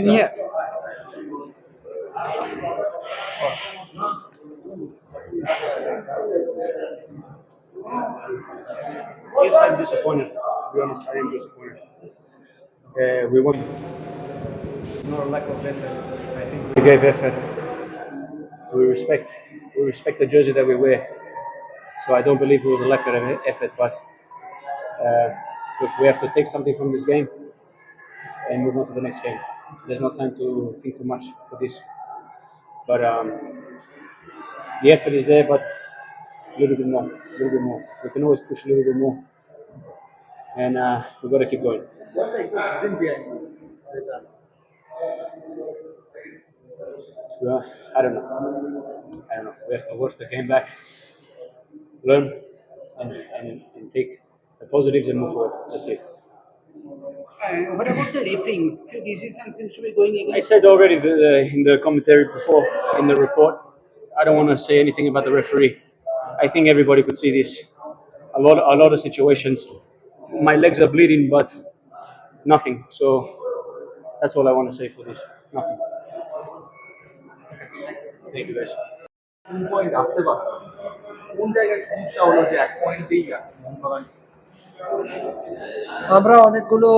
In here. Yes, I'm disappointed. To be honest, I am disappointed. Uh, we want not a lack of effort. I think we gave effort. We respect we respect the jersey that we wear. So I don't believe it was a lack of effort, but uh, look, we have to take something from this game and move on to the next game. There's no time to think too much for this. But um, the effort is there, but a little bit more, a little bit more. We can always push a little bit more, and uh, we've got to keep going. What is the reason behind this? Well, I don't know. I don't know. We have to watch the game back, learn, and, and, and take the positives and move forward. That's it. Uh, what about the refereeing? Few decisions seems to be going I against. said already the, the, in the commentary before in the report. I don't want to say anything about the referee. I think everybody could see this. A lot, a lot of situations. My legs are bleeding, but nothing. So that's all I want to say for this. Nothing. Thank you guys. কোন point আসতে পারত কোন জায়গায় সমস্যা হলো যে এক পয়েন্টেই মোহনবাগান আমরা অনেকগুলো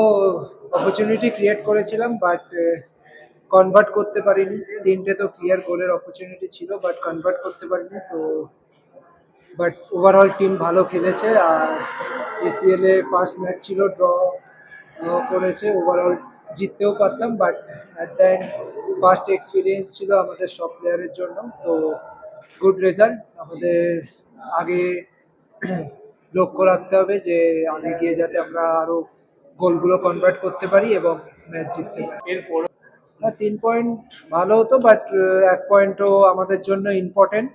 অপরচুনিটি ক্রিয়েট করেছিলাম বাট কনভার্ট করতে পারিনি। তিনটে তো ক্লিয়ার গোলের অপরচুনিটি ছিল বাট কনভার্ট করতে পারিনি, তো বাট ওভারঅল টিম ভালো খেলেছে, আর এসিএল এ ফার্স্ট ম্যাচ ছিল ড্র করেছে ওভারঅল জিততেও পারতাম but at the end first experience ছিল আমাদের সব প্লেয়ারের জন্য, তো গুড রেজাল্ট আমাদের আগে লক্ষ্য রাখতে হবে যে আগে গিয়ে যাতে আমরা আরও গোলগুলো কনভার্ট করতে পারি এবং ম্যাচ জিততে পারি। এরপর? হ্যাঁ তিন পয়েন্ট ভালো হতো বাট এক পয়েন্টও আমাদের জন্য ইম্পর্টেন্ট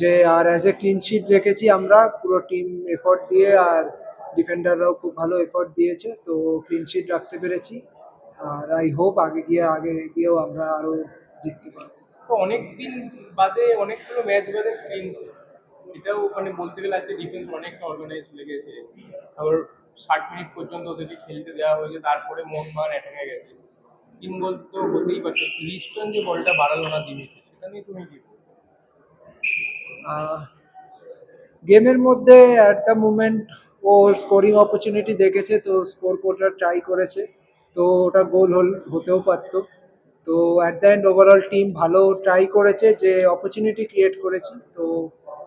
যে আর অ্যাজ এ ক্লিন শিট রেখেছি আমরা পুরো টিম এফোর্ট দিয়ে আর ডিফেন্ডাররাও খুব ভালো এফোর্ট দিয়েছে তো ক্লিন শিট রাখতে পেরেছি। আর আই হোপ আগে গিয়ে আগে গিয়েও আমরা আরও জিততে পারব। তো অনেক দিন বাদে অনেকগুলো ম্যাচ বাদে কিনছে এটাও মানে বলতে গেলে আজকে ডিফেন্স অনেকটা অর্গানাইজ হয়ে গেছে। আবার ষাট মিনিট পর্যন্ত ওদেরকে খেলতে দেওয়া হয়েছে, তারপরে মন মোহনবাগান অ্যাটাকে গেছে। তিন গোল তো হতেই পারছে। লিস্টন যে বলটা বাড়ালো না দিমিতে সেটা নিয়ে তুমি কি গেমের মধ্যে অ্যাট দ্য মুমেন্ট ও স্কোরিং অপরচুনিটি দেখেছে, তো স্কোর করার ট্রাই করেছে। তো ওটা গোল হল, হতেও পারতো। তো at the end overall team ভালো ট্রাই করেছে, যে অপরচুনিটি ক্রিয়েট করেছে। তো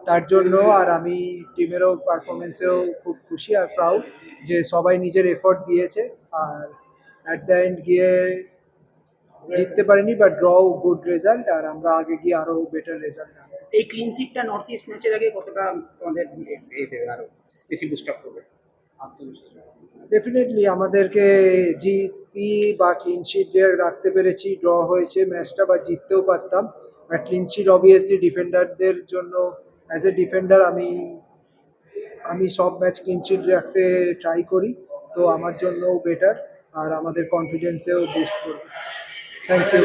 তার জন্য আর আমি টিমেরও পারফরমেন্সেও খুব খুশি আর প্রাউড যে সবাই নিজের এফোর্ট দিয়েছে। আর অ্যাট দ্য এন্ড গিয়ে জিততে পারিনি বাট ড্র গুড রেজাল্ট আর আমরা আগে গিয়ে আরও বেটার রেজাল্ট এই ক্লিন শিটটা নর্থ ইস্ট ম্যাচের আগে কতটা তোমাদের দেবে বেশি বুস্ট আপ করবে? ডেফিনেটলি আমাদেরকে জিতি বা ক্লিন শিট রাখতে পেরেছি ড্র হয়েছে ম্যাচটা বা জিততেও পারতাম। আর ক্লিন শিট অবভিয়াসলি ডিফেন্ডারদের জন্য অ্যাজ এ ডিফেন্ডার আমি আমি সব ম্যাচ ক্লিনচিট রাখতে ট্রাই করি, তো আমার জন্যও বেটার আর আমাদের কনফিডেন্সেও বুস্ট করবে। Thank you